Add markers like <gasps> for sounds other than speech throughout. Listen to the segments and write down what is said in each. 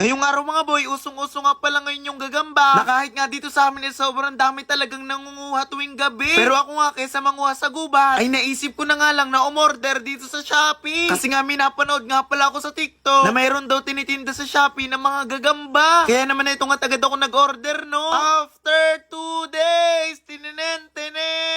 Ngayong araw mga boy, usong-uso nga pala ngayon yung gagamba. Na kahit nga dito sa amin eh, sobrang dami talagang nangunguha tuwing gabi. Pero ako nga kaysa manguha sa gubat, ay naisip ko na nga lang na umorder dito sa Shopee. Kasi nga may napanood nga pala ako sa TikTok na mayroon daw tinitinda sa Shopee ng mga gagamba. Kaya naman ito nga agad ako nag-order no. After two days.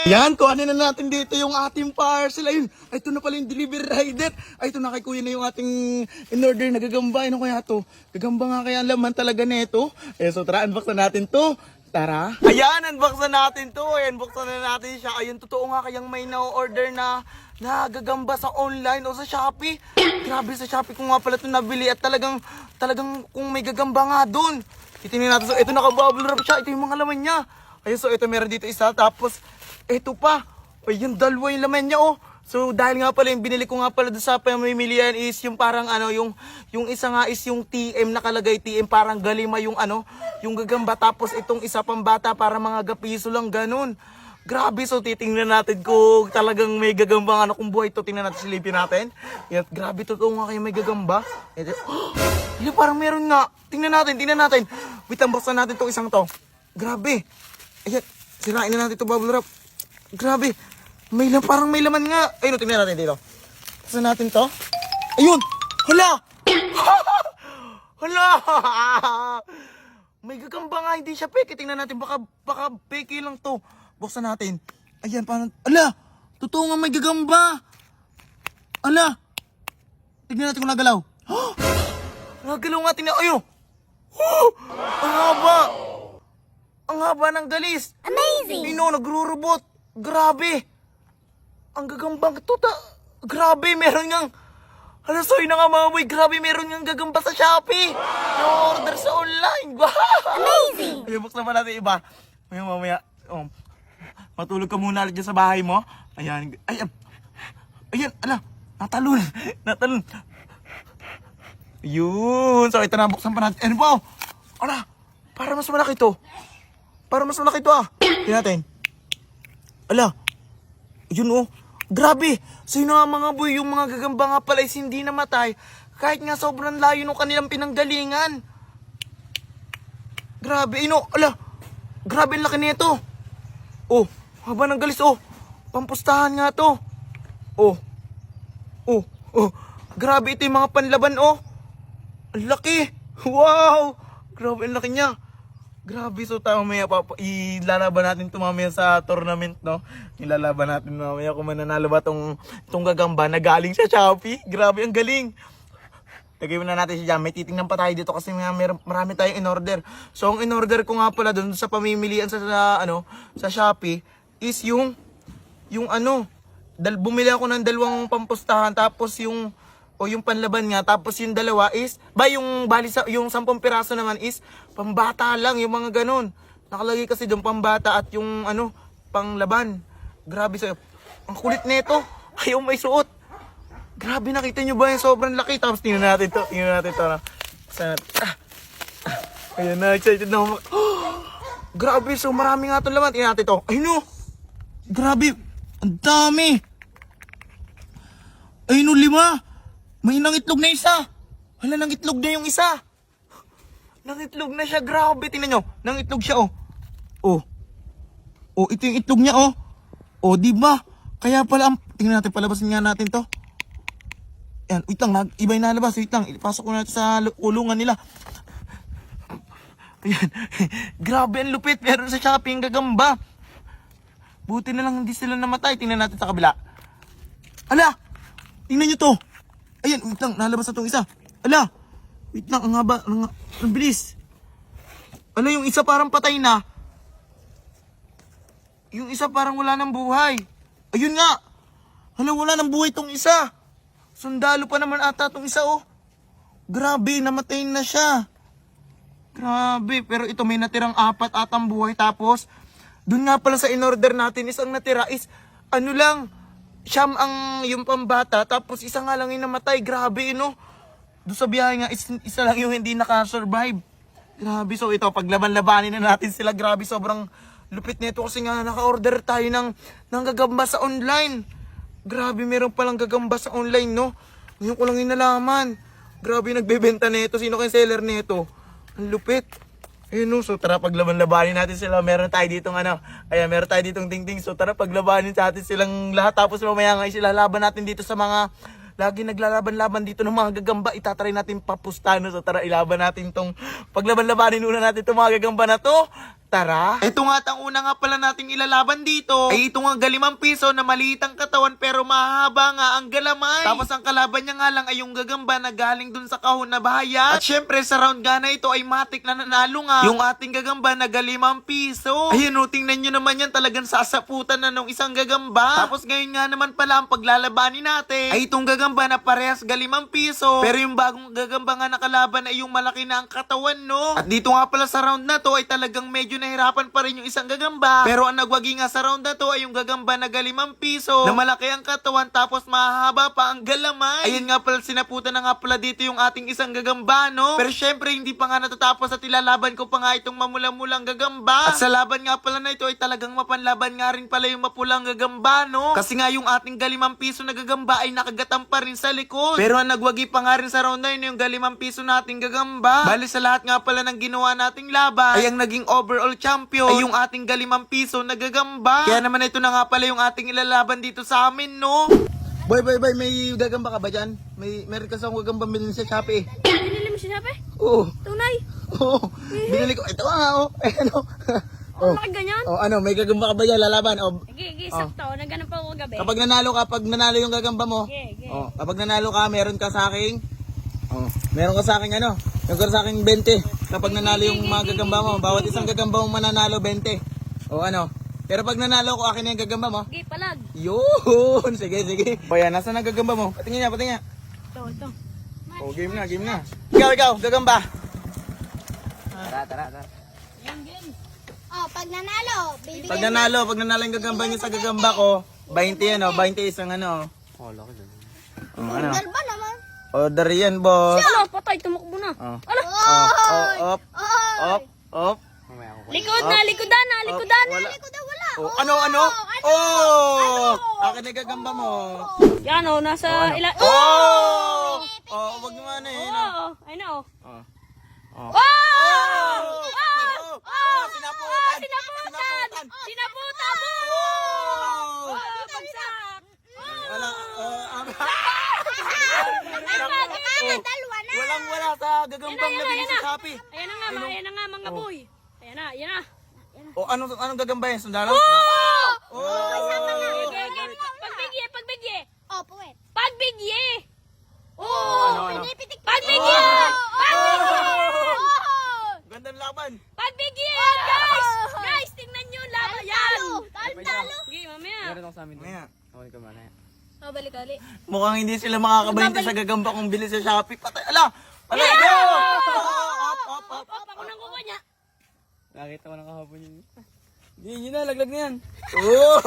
Yan, kuhanin na natin dito yung ating parcel. Ayun, ay, ito na pala yung delivery rider. Ay, ito na kay kuya na yung ating in-order na gagamba. Ano kaya to? Gagamba nga kaya ang laman talaga nito. Eh, so tara, unbox na natin to. Tara. Ayan, unbox na natin to. Ayan, buksan na natin siya. Ayun, totoo nga kayang may na-order na nagagamba sa online o sa Shopee. <coughs> Grabe sa Shopee ko nga pala ito nabili at talagang, talagang kung may gagamba nga doon. Titingnan natin. So, ito nakabubble wrap siya. Ito yung mga laman niya. Ayun, so ito meron dito isa. Tapos, ito pa. Ayun, dalawa yung laman niya, oh. So, dahil nga pala yung binili ko nga pala doon sa pamimilian is yung parang ano, yung, yung isa nga is yung TM nakalagay TM, parang galima yung ano, yung gagamba. Tapos itong isa pang bata para mga gapiso lang, ganun. Grabe, so titingnan natin kung talagang may gagamba ano kung buhay to. Tingnan natin, silipin natin. Yan, grabe, totoo nga kayo may gagamba. Ito, <gasps> oh, parang meron nga. Tingnan natin, tingnan natin. Wait, buksan natin tong isang to. Grabe. Ayan, sirain na natin to bubble wrap. Grabe. May lam, parang may laman nga. Ayun, tingnan natin dito. Buksan natin to. Ayun! Hala! <laughs> Hala! May gagamba nga, hindi siya peke. Tingnan natin, baka, baka peke lang to. Buksan natin. Ayan, paano? Ala! Totoo nga may gagamba! Ala! Tignan natin kung nagalaw. <gasps> nagalaw nga, tingnan. Ayun! Oh, <gasps> ang haba! Ang haba ng galis! Amazing! Pino, nagro-robot. Grabe. Ang gagambang tuta. Grabe, meron ngang... Hala, sorry na nga mga boy. Grabe, meron ngang gagamba sa Shopee. Na-order sa online. <laughs> Wow! Amazing! Buksan pa natin iba. Mamaya, mamaya. Um, matulog ka muna dyan sa bahay mo. Ayan. Ayan. Ayan, ala. Natalon. <laughs> Natalon. Yun. So, ito na. Buksan pa natin. Ano ba? Ala. Para mas malaki to. Para mas malaki to ah. Tingnan natin. Ala. Yun oh. Grabe. Yun nga mga boy, yung mga gagamba nga pala is hindi namatay. Kahit nga sobrang layo nung kanilang pinanggalingan. Grabe, ino. Ala. Grabe ang laki nito. Oh, haba ng galis oh. Pampustahan nga to. Oh. Oh, oh. Grabe ito yung mga panlaban oh. Ang laki. <laughs> Wow. Grabe ang laki niya. Grabe, so tayo mamaya pa, ilalaban natin ito mamaya sa tournament, no? Ilalaban natin mamaya kung mananalo ba tong, tong gagamba na galing sa Shopee. Grabe, ang galing. Lagay muna natin siya dyan. May titingnan pa tayo dito kasi nga meron, marami tayong in-order. So, ang in-order ko nga pala doon sa pamimilian sa, sa, ano, sa Shopee is yung, yung ano, dal, bumili ako ng dalawang pampustahan tapos yung, o yung panlaban nga, tapos yung dalawa is, ba yung bali sa, yung sampung piraso naman is, pambata lang, yung mga ganun. Nakalagay kasi doon pambata at yung ano, panglaban. Grabe sa'yo. Ang kulit nito. <laughs> Ayaw may suot. Grabe, nakita nyo ba yung sobrang laki? Tapos tingnan natin to, tingnan natin to. Sa, ah, ah, ayun na, excited na ako. <gasps> Grabe, so marami nga itong laman. Tingnan natin to. Ayun o. Grabe, ang dami. Ayun o, lima. May nangitlog na isa. Hala, nangitlog na yung isa. Nangitlog na siya, grabe. Tingnan nyo, nangitlog siya oh. Oh. Oh, ito yung itlog niya oh. Oh, di ba? Kaya pala, ang- tingnan natin, palabasin nga natin to. Yan, wait lang, iba yung nalabas, wait lang. Ipasok ko na sa lu- kulungan nila. <laughs> Ayan. <laughs> Grabe ang lupit. Meron sa Shopee yung gagamba. Buti na lang hindi sila namatay. Tingnan natin sa kabila. Ala! Tingnan nyo to. Ayan, wait lang. Nalabas na tong isa. Ala! Wait lang, ang haba. Ang, ang bilis. Ala, yung isa parang patay na. Yung isa parang wala ng buhay. Ayun nga. Hala, wala ng buhay tong isa. Sundalo pa naman ata tong isa, oh. Grabe, namatay na siya. Grabe, pero ito may natirang apat atang buhay. Tapos, dun nga pala sa in-order natin, isang natira is, ano lang, siyam ang yung pambata, tapos isa nga lang yung namatay. Grabe, no? Doon sa biyahe nga, is, isa lang yung hindi nakasurvive. Grabe, so ito, paglaban-labanin na natin sila. Grabe, sobrang lupit nito kasi nga naka-order tayo ng, ng gagamba sa online. Grabe, meron palang gagamba sa online, no? Ngayon ko lang yung nalaman. Grabe nagbebenta nito. Sino kayong seller nito? Ang lupit. Ayun no, so tara paglaban-labanin natin sila. Meron tayo ditong ano, ayan, meron tayo ditong ting-ting. So tara paglabanin sa atin silang lahat. Tapos mamaya nga sila laban natin dito sa mga lagi naglalaban-laban dito ng mga gagamba. Itatry natin papustano. So tara ilaban natin tong paglaban-labanin muna natin tong mga gagamba na to. Tara. Ito nga at ang una nga pala nating ilalaban dito ay ito nga galimang piso na maliit ang katawan pero mahaba nga ang galamay. Tapos ang kalaban niya nga lang ay yung gagamba na galing dun sa kahon na bahaya. At syempre sa round nga na ito ay matik na nanalo nga yung ating gagamba na galimang piso. Ayun o, tingnan nyo naman yan talagang sasaputan na nung isang gagamba. Tapos ngayon nga naman pala ang paglalabanin natin ay itong gagamba na parehas galimang piso. Pero yung bagong gagamba nga nakalaban ay yung malaki na ang katawan no. At dito nga pala sa round na to ay talagang medyo nahirapan pa rin yung isang gagamba. Pero ang nagwagi nga sa round na to ay yung gagamba na galimang piso na malaki ang katawan tapos mahaba pa ang galamay. Ayun nga pala sinaputan na nga pala dito yung ating isang gagamba no. Pero syempre hindi pa nga natatapos at ilalaban ko pa nga itong mamula-mulang gagamba. At sa laban nga pala na ito ay talagang mapanlaban nga rin pala yung mapulang gagamba no. Kasi nga yung ating galimang piso na gagamba ay nakagatam pa rin sa likod. Pero ang nagwagi pa nga rin sa round na yun yung galimang piso nating gagamba. Bali sa lahat nga pala ng ginawa nating laban ay ang naging overall champion ay yung ating galimang piso na gagamba. Kaya naman ito na nga pala yung ating ilalaban dito sa amin no. Boy, boy, boy, may gagamba ka ba dyan? May, meron kasi akong gagamba bilhin sa Shopee. Binili mo siya sabi? Oo, Tunay? oo. Binili ko. Ito nga, oh. <laughs> Eh, ano? Oh, bakit ganyan? Oh, ano, may gagamba ka ba dyan? Lalaban. Oh, Sige, sige, sakto. Nagganap pa ako gabi. kapag nanalo ka, pag nanalo yung gagamba mo, Sige, sige. oh, kapag nanalo ka, meron ka sa akin, oh, meron ka sa akin, ano, meron ka sa akin 20. Kapag nanalo yung mga gagamba mo, bawat isang gagamba mo mananalo 20. Oh, ano, pero pag nanalo ko, akin na yung gagamba mo, Sige, palag. yun! <laughs> Sige, sige. O yan, nasa na gagamba mo? Patingin niya, patingin niya. Ito, ito. Oh, game na, game na. Ikaw, ikaw, gagamba. Yan, game. Oh, pag nanalo, bibigyan Pag nanalo, pag nanalo yung gagamba niyo sa gagamba ko, 20 yan, oh, 20 isang ano. Oh, laki Oh, ano? Dal ba naman? Order yan, boss. Ano, patay, tumakbo na. Oh. Ala, Oh, oh, op, Oh, op, op. likod na, likodan na, likodan na. Wala. ko daw wala. Oh, ano, ano? Oh! Akin na yung gagamba mo. Yan, oh, nasa ila... Oh! Oh, wag naman eh. no? Oh, I know. Oh. Oh! Oh! Oh! Oh! Sinaputan! Sinaputan! Sinaputan mo! Oh! Oh, bagsak! Wala, oh, ah, Ah, dalawa na. walang wala sa gagambang na binili sa Shopee. Ayan na nga, ma- ayan na nga mga boy. Ayan na, ayan na. Oh, anong anong gagamba yan? Sundalo? Oh! Oh! Pagbigye, pagbigye. Oh, puwet. Pagbigye! Ano, Oh! ano? Pinipitik. Pagbigye! Pagbigye! Oh! Gandang laban. Pagbigye! Guys! Guys, tingnan nyo laban yan! Talo, talo. Sige, mamaya. Mamaya. Oh, balik ulit. Mukhang hindi sila makakabalinti sa gagamba kung bili sa Shopee. Patay. Ala! Ala! Go! Op, op, op. Pop, ako nang kuha niya. Nakita ko na kahapon yun. Hindi, yun na. Laglag na yan. Oh!